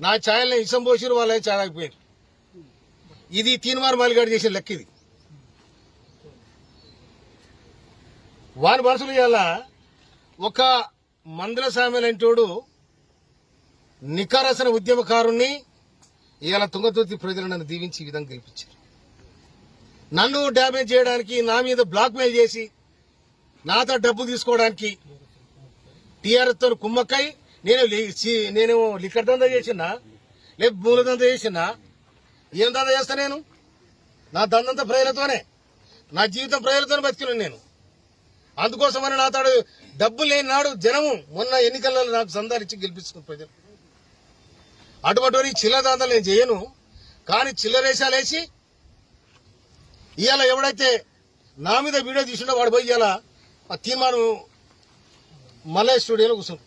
నా ఛాయల్ని ఇసం పోసిరు వాళ్ళే ఛాయ్ ఇది తీన్మార్ మాలిగాడు చేసిన లెక్క ఇది. వారి మనసులు ఇలా ఒక మందుల సామెలంటోడు నికారసన ఉద్యమకారుణ్ణి ఇవాళ తుంగతుర్తి ప్రజలు నన్ను దీవించి ఈ విధంగా గెలిపించారు. నన్ను డ్యామేజ్ చేయడానికి నా మీద బ్లాక్మెయిల్ చేసి నాతో డబ్బు తీసుకోవడానికి టీఆర్ఎస్తో కుమ్మక్కై నేను నేను లిక్కర్ దందా చేసినా లేదు భూముల దందా చేసినా ఏం దందా చేస్తా నేను? నా దందంతా ప్రజలతోనే నా జీవితం ప్రజలతోనే బతికినాను నేను. అందుకోసమని నా తాడు డబ్బు లేని నాడు జనము మొన్న ఎన్నికలలో నాకు సందాలిచ్చి గెలిపించుకున్న ప్రజలు. అటువంటి చిల్లర దందాలు నేను చేయను. కానీ చిల్లరేసాలేసి ఇవాళ ఎవడైతే నా మీద వీడియో తీసుకుంటే వాడు పోయి ఇవాళ ఆ తీర్మానం మలయ స్టూడియోలో కూర్చున్నాడు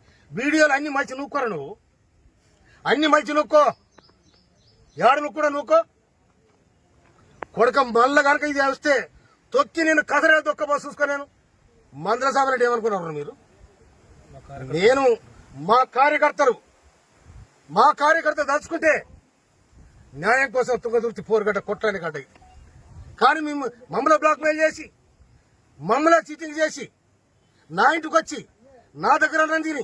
వీడియోలు అన్ని మంచి నూక్కోరు నువ్వు? అన్ని మంచి నూక్కో. ఏడు కూడా నూక్కో? కొడక మళ్ళ కనుక ఇది వస్తే తొక్కి నేను కథరే తొక్క బస్సు చూసుకో నేను. మందల సాబరెడ్డి ఏమనుకున్నారు మీరు? నేను మా కార్యకర్తలు. మా కార్యకర్త దాచుకుంటే న్యాయం కోసం తుంగదుర్తి పోరుగడ్డ కొట్టని గడ్డ కానీ మేము మమ్మల్ని బ్లాక్మెయిల్ చేసి మమ్మల్ని చీటింగ్ చేసి నా ఇంటికి వచ్చి నా దగ్గర నందిని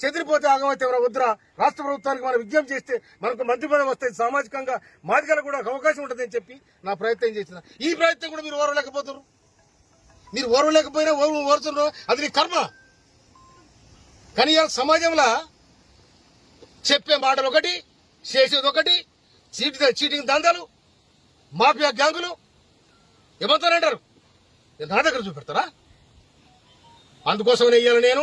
చెదిరిపోతే ఆగమైతే మన వద్దురా? రాష్ట్ర ప్రభుత్వానికి మనం విజ్ఞప్తి చేస్తే మనకు మంత్రి పదవి వస్తుంది సామాజికంగా మాదిగలకు కూడా ఒక అవకాశం ఉంటుందని చెప్పి నా ప్రయత్నం చేసిన ఈ ప్రయత్నం కూడా మీరు ఓరలేకపోతున్నారు మీరు ఓరలేకపోయినా ఓరు ఓరుతున్నారు. అది నీ కర్మ. కానీ ఇవాళ సమాజంలో చెప్పే మాటలు ఒకటి చేసేది ఒకటి చీటి చీటింగ్ దందాలు మాఫియా గ్యాంగులు ఏమంటారంటారు? నా దగ్గర చూపెడతారా? అందుకోసమనే ఇయ్యాలి నేను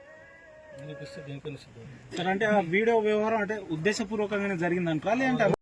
సార్ అంటే ఆ వీడియో వ్యవహారం అంటే ఉద్దేశపూర్వకంగానే జరిగిందంటారా? లేదంటే